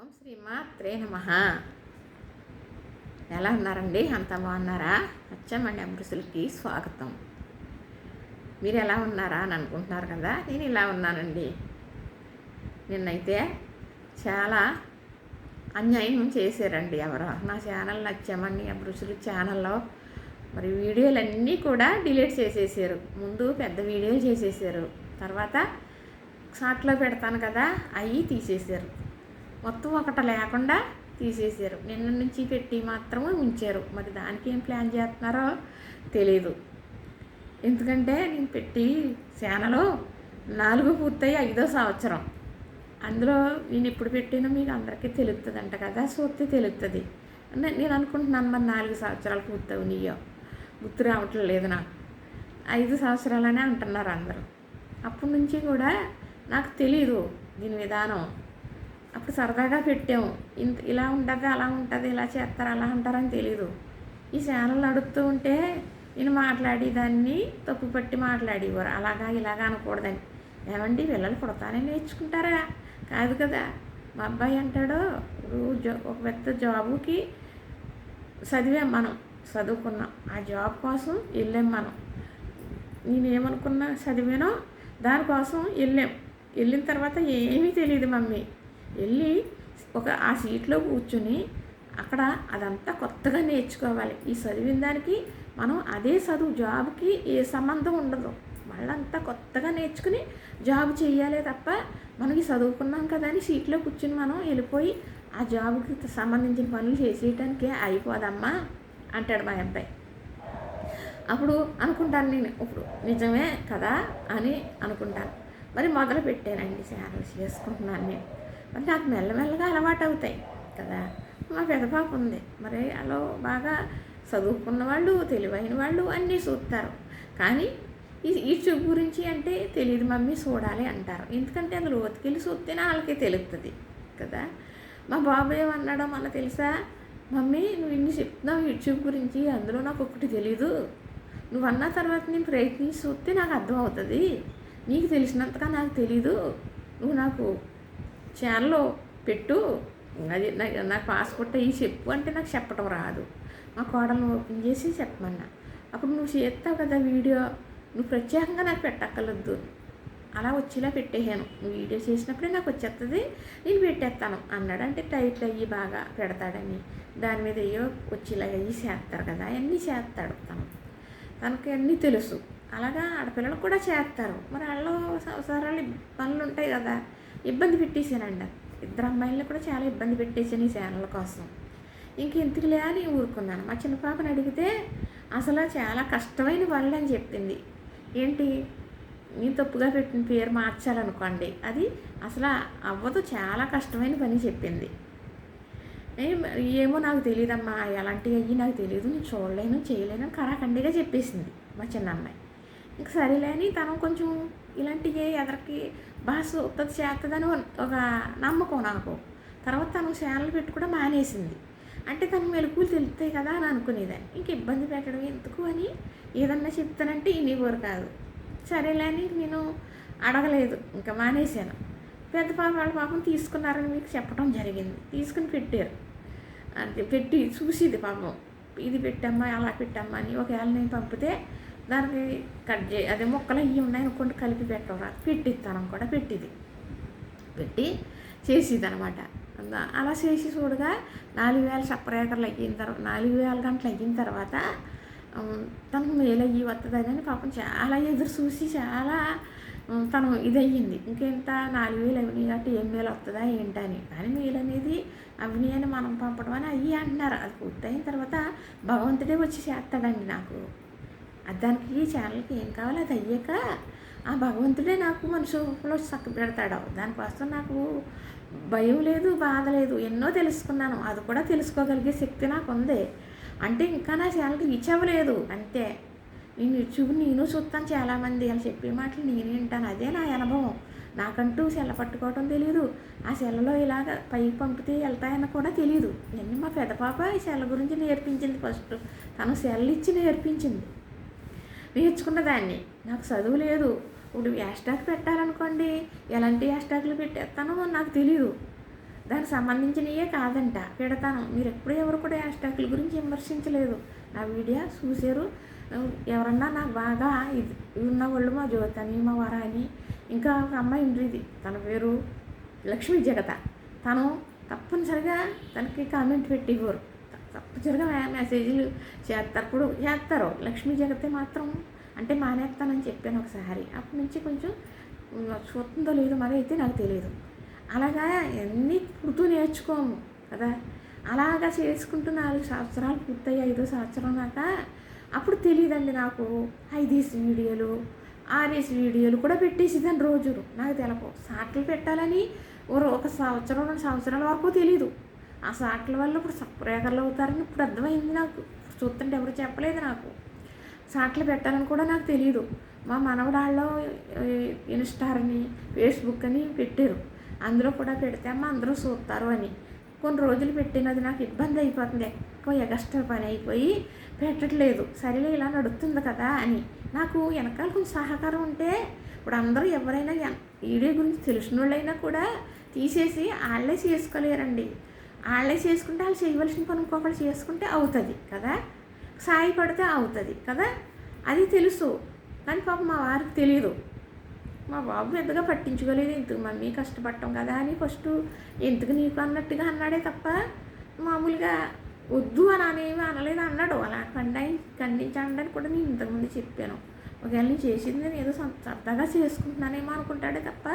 ఓం శ్రీమాత్రే నమ. ఎలా ఉన్నారండి? అంత బాగున్నారా? వచ్చామండి అమృతులకి స్వాగతం. మీరు ఎలా ఉన్నారా అని అనుకుంటున్నారు కదా? నేను ఇలా ఉన్నానండి. నిన్నైతే చాలా అన్యాయం చేశారండి ఎవరో. నా ఛానల్ నచ్చామని అమృసులు ఛానల్లో మరి వీడియోలన్నీ కూడా డిలీట్ చేసేసారు. ముందు పెద్ద వీడియోలు చేసేసారు. తర్వాత షార్ట్లో పెడతాను కదా? అవి తీసేసారు. మొత్తం ఒకట లేకుండా తీసేసారు నిన్న నుంచి పెట్టి మాత్రమే ఉంచారు. మరి దానికి ఏం ప్లాన్ చేస్తున్నారో తెలియదు ఎందుకంటే నేను పెట్టి సేనలో నాలుగు పూర్తయి ఐదో సంవత్సరం. అందులో నేను ఎప్పుడు పెట్టినా మీకు అందరికీ తెలుస్తుంది అంట కదా సూర్తి తెలుస్తుంది నేను అనుకుంటున్నాను మరి నాలుగు సంవత్సరాలు పూర్తవు నీయో గుర్తు రావట్లేదు లేదు నాకు. ఐదు సంవత్సరాలనే అంటున్నారు అందరూ. అప్పటి నుంచి కూడా నాకు తెలియదు దీని విధానం. అప్పుడు సరదాగా పెట్టాము ఇంత ఇలా ఉంటుంది అలా ఉంటుంది ఇలా చేస్తారు అలా ఉంటారని తెలీదు. ఈ ఛానల్ నడుపుతూ ఉంటే నేను మాట్లాడి దాన్ని తప్పు పట్టి మాట్లాడేవారు. అలాగా ఇలాగా అనకూడదని. ఏమండి పిల్లలు పుడతానే నేర్చుకుంటారా? కాదు కదా. మా అబ్బాయి అంటాడు జా ఒక పెద్ద జాబుకి చదివాం మనం చదువుకున్నాం. ఆ జాబ్ కోసం వెళ్ళాం మనం. నేను ఏమనుకున్నా చదివానో దానికోసం వెళ్ళాం. వెళ్ళిన తర్వాత ఏమీ తెలియదు మమ్మీ. వెళ్ళి ఒక ఆ సీట్లో కూర్చుని అక్కడ అదంతా కొత్తగా నేర్చుకోవాలి. ఈ చదివిన దానికి మనం అదే చదువు జాబ్కి ఏ సంబంధం ఉండదు. మళ్ళంతా కొత్తగా నేర్చుకుని జాబ్ చేయాలే తప్ప మనకి చదువుకున్నాం కదా అని సీట్లో కూర్చుని మనం వెళ్ళిపోయి ఆ జాబ్కి సంబంధించిన పనులు చేసేయటానికి అయిపోదమ్మా అంటాడు మా అబ్బాయి. అప్పుడు అనుకుంటాను నేను ఇప్పుడు నిజమే కదా అని అనుకుంటాను. మరి మొదలు పెట్టానండి శారీస్ వేసుకుంటున్నాను నేను. మరి నాకు మెల్లమెల్లగా అలవాటు అవుతాయి కదా. మా పెదపాప ఉంది. మరి అలా బాగా చదువుకున్న వాళ్ళు తెలివైన వాళ్ళు అన్నీ చూస్తారు. కానీ ఈ యూట్యూబ్ గురించి అంటే తెలియదు మమ్మీ చూడాలి అంటారు. ఎందుకంటే అందులో ఉతికెళ్ళి చూస్తేనే వాళ్ళకి తెలుస్తుంది కదా. మా బాబు ఏమన్నాడో మన తెలుసా? మమ్మీ నువ్వు ఇన్ని చెప్తున్నావు యూట్యూబ్ గురించి అందులో నాకు ఒకటి తెలీదు. నువ్వు అన్న తర్వాత నేను ప్రయత్నించి చూస్తే నాకు అర్థం అవుతుంది నీకు తెలిసినంతగా నాకు తెలీదు. నువ్వు నాకు ఛానల్లో పెట్టు. అది నా- నాకు పాస్పోర్ట్ అయ్యి చెప్పు అంటే నాకు చెప్పడం రాదు. మా కోడలు ఓపెన్ చేసి చెప్పమన్నా. అప్పుడు నువ్వు చేస్తావు కదా వీడియో. నువ్వు ప్రత్యేకంగా నాకు పెట్టక్కర్లేదు. అలా వచ్చేలా పెట్టేసాను నువ్వు వీడియో చేసినప్పుడే నాకు వచ్చేస్తుంది నేను పెట్టేస్తాను. అన్నాడు. అంటే టైట్లు అయ్యి బాగా పెడతాడని. దాని మీద అయ్యో వచ్చేలా అయ్యి చేస్తారు కదా. అన్నీ చేస్తాడు తను. తనకి అన్నీ తెలుసు. అలాగా ఆడపిల్లలు కూడా చేస్తారు. మరి వాళ్ళు సంవత్సరాలు పనులు ఉంటాయి కదా. ఇబ్బంది పెట్టేసానండి ఇద్దరు అమ్మాయిలను కూడా చాలా ఇబ్బంది పెట్టేసాను ఈ ఛానల్ కోసం. ఇంక ఎందుకులే అని ఊరుకున్నాను. మా చిన్న పాపని అడిగితే అసలు చాలా కష్టమైన పనులు అని చెప్పింది. ఏంటి? నేను తప్పుగా పెట్టిన పేరు మార్చాలనుకోండి. అది అసలు అవ్వదు. చాలా కష్టమైన పని చెప్పింది. ఏ- ఏమో నాకు తెలియదమ్మా ఎలాంటివి అయ్యి నాకు తెలియదు నేను చూడలేను చేయలేను కరాఖండిగా చెప్పేసింది మా చిన్న అమ్మాయి. ఇంక సరేలేని తను కొంచెం ఇలాంటివి ఎదరికి బాగా ఉత్పత్తి చేస్తుందని ఒక నమ్మకం నాకు. తర్వాత తను ఛానల్ పెట్టి కూడా మానేసింది. అంటే తను మెలకులు తెలుస్తాయి కదా అని అనుకునేదాన్ని. ఇంక ఇబ్బంది పెట్టడం ఎందుకు అని ఏదన్నా చెప్తానంటే ఇనేవారు కాదు. సరేలే అని నేను అడగలేదు. ఇంకా మానేశాను. పెద్ద పాప వాళ్ళ పాపం తీసుకున్నారని మీకు చెప్పడం జరిగింది. తీసుకుని పెట్టారు. అంటే పెట్టి చూసిది పాపం. ఇది పెట్టమ్మా అలా పెట్టమ్మా అని ఒకవేళ నేను పంపితే దానికి కట్ చేయి అదే మొక్కలు అయ్యి ఉన్నాయి అనుకోండి కలిపి పెట్టరా పెట్టిస్తాను కూడా పెట్టింది. పెట్టి చేసేది అనమాట అలా చేసి చూడగా నాలుగు వేల సపరేకర్లు అయిన తర్వాత నాలుగు వేల గంటలు అయిన తర్వాత తనకు మేలు అయ్యి వస్తుందని పాపం చాలా ఎదురు చూసి చాలా తను ఇది అయ్యింది ఇంకెంత నాలుగు వేలు అవినాయి కాబట్టి ఏం మేలు వస్తుందా ఏంటని కానీ మేలు అనేది అవినాయి అని మనం పంపడం అని అయ్యి అంటున్నారు. అది పూర్తయిన తర్వాత భగవంతుడే వచ్చి చేస్తాడండి నాకు. దానికి ఛానల్కి ఏం కావాలో అది అయ్యాక ఆ భగవంతుడే నాకు మనుషులో చక్క పెడతాడు. దానికోసం నాకు భయం లేదు బాధ లేదు. ఎన్నో తెలుసుకున్నాను. అది కూడా తెలుసుకోగలిగే శక్తి నాకు ఉంది అంటే ఇంకా నా ఛానల్కి రీచ్ అవ్వలేదు. అంతే నేను యూట్యూబ్ నేను చూస్తాను చాలామంది వాళ్ళు చెప్పే మాటలు నేను వింటాను. అదే నా అనుభవం. నాకంటూ సెల్ల పట్టుకోవడం తెలియదు ఆ సెల్లలో ఇలాగ పైకి పంపితే వెళ్తాయని కూడా తెలియదు ఇవన్నీ మా పెద్ద పాప ఈ సెల్ల గురించి నేర్పించింది ఫస్ట్ తను సెల్ ఇచ్చి నేర్పించింది. నేర్చుకున్న దాన్ని నాకు చదువు లేదు. ఇప్పుడు హ్యాష్ ట్యాగ్ పెట్టాలనుకోండి ఎలాంటి హ్యాష్ ట్యాగ్లు పెట్టేస్తానో నాకు తెలియదు దానికి సంబంధించినవే కాదంట. పెడతాను. మీరు ఎప్పుడు ఎవరు కూడా హ్యాష్ ట్యాగ్ల గురించి విమర్శించలేదు. నా వీడియో చూసారు ఎవరన్నా నాకు బాగా ఇది ఉన్న వాళ్ళు మా జ్యోతని మా వరాని ఇంకా ఒక అమ్మాయి ఉండేది. తన పేరు లక్ష్మీ జగత. తను తప్పనిసరిగా తనకి కామెంట్ పెట్టేవారు. తప్పనిసరిగా మెసేజ్లు చేస్తారు ఇప్పుడు చేస్తారు లక్ష్మీ జగతే మాత్రం అంటే మానేస్తానని చెప్పాను ఒకసారి. అప్పటి నుంచి కొంచెం చూస్తుందో లేదో మరి అయితే నాకు తెలియదు. అలాగా ఎన్ని పుడుతూ నేర్చుకోము కదా. అలాగా చేసుకుంటూ నాలుగు సంవత్సరాలు పూర్తయ్యి ఐదో సంవత్సరం దాకా. అప్పుడు తెలియదండి నాకు. ఐదేసి వీడియోలు ఆరేసి వీడియోలు కూడా పెట్టేసేదాన్ని రోజులు. నాకు తెలపు సాట్లు పెట్టాలని ఒక సంవత్సరం రెండు సంవత్సరాల వరకు తెలియదు ఆ సాకుల వల్ల ఇప్పుడు సప్రేకర్లు అవుతారని ఇప్పుడు అర్థమైంది నాకు. చూస్తుంటే ఎవరు చెప్పలేదు నాకు. సాట్లు పెట్టాలని కూడా నాకు తెలియదు మా మనవడాళ్ళు ఇన్స్టార్ ఫేస్బుక్ అని పెట్టారు. అందులో కూడా పెడితే అమ్మ అందరూ చూస్తారు అని. కొన్ని రోజులు పెట్టినది నాకు ఇబ్బంది అయిపోతుంది. ఎక్కువ ఎగస్ట్రా పని అయిపోయి పెట్టట్లేదు. సరేలే ఇలా నడుస్తుంది కదా అని. నాకు వెనకాల కొంచెం సహకారం ఉంటే ఇప్పుడు అందరూ ఎవరైనా వీడియో గురించి తెలిసిన వాళ్ళైనా కూడా తీసేసి వాళ్ళే చేసుకోలేరండి. వాళ్ళే చేసుకుంటే వాళ్ళు చేయవలసిన పని ఇంకొకరు చేసుకుంటే అవుతుంది కదా? సాయపడితే అవుతుంది కదా? అది తెలుసు. కానీ పాపం మా వారికి తెలియదు మా బాబు పెద్దగా పట్టించుకోలేదు ఎందుకు మమ్మీ కష్టపడటం కదా అని ఫస్ట్ ఎందుకు నీకు అన్నట్టుగా అన్నాడే తప్ప మామూలుగా వద్దు అని అనేవి అనలేదు అన్నాడు. అలా కండాయి ఖండించండి కూడా నేను ఇంతకుముందు చెప్పాను. ఒకవేళ నేను చేసింది నేను ఏదో సరదాగా చేసుకుంటున్నానేమో అనుకుంటాడే తప్ప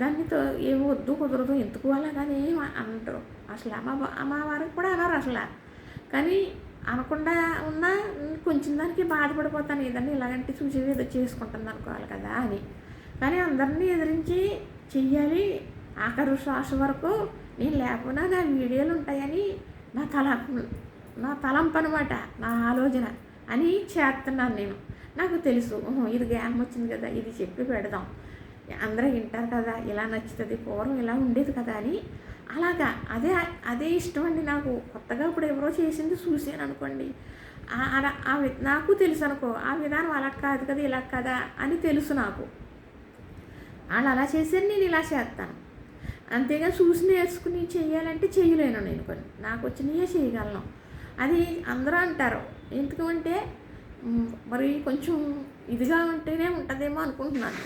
దానితో ఏమి వద్దు కుదరదు ఎందుకు అలాగని అంటారు అసలు మా మా వారికి కూడా అన్నారు అసలు. కానీ అనకుండా ఉన్నా కొంచెం దానికి బాధపడిపోతాను. ఏదన్నా ఇలాగంటే చూసేది ఏదో చేసుకుంటుంది అనుకోవాలి కదా అని. కానీ అందరినీ ఎదిరించి చెయ్యాలి. ఆఖరు శ్వాస వరకు నేను లేకపోయినా నా వీడియోలు ఉంటాయని నా తల నా తలంపు అనమాట నా ఆలోచన అని చేస్తున్నాను నేను. నాకు తెలుసు ఇది గ్యామ్ వచ్చింది కదా ఇది చెప్పి పెడదాం. అందరూ వింటారు కదా ఇలా నచ్చుతుంది పూర్వం ఇలా ఉండేది కదా అని. అలాగా అదే అదే ఇష్టం అండి నాకు. కొత్తగా ఇప్పుడు ఎవరో చేసింది చూసాను అనుకోండి. నాకు తెలుసు అనుకో ఆ విధానం అలా కాదు కదా ఇలా కదా అని తెలుసు నాకు. వాళ్ళు అలా చేశారు నేను ఇలా చేస్తాను. అంతేగా చూసి నేర్చుకుని చేయాలంటే చేయలేను నేను కొన్ని. నాకు వచ్చినయే చేయగలను. అది అందరూ అంటారు. ఎందుకంటే మరి కొంచెం ఇదిగా ఉంటేనే ఉంటుందేమో అనుకుంటున్నాను.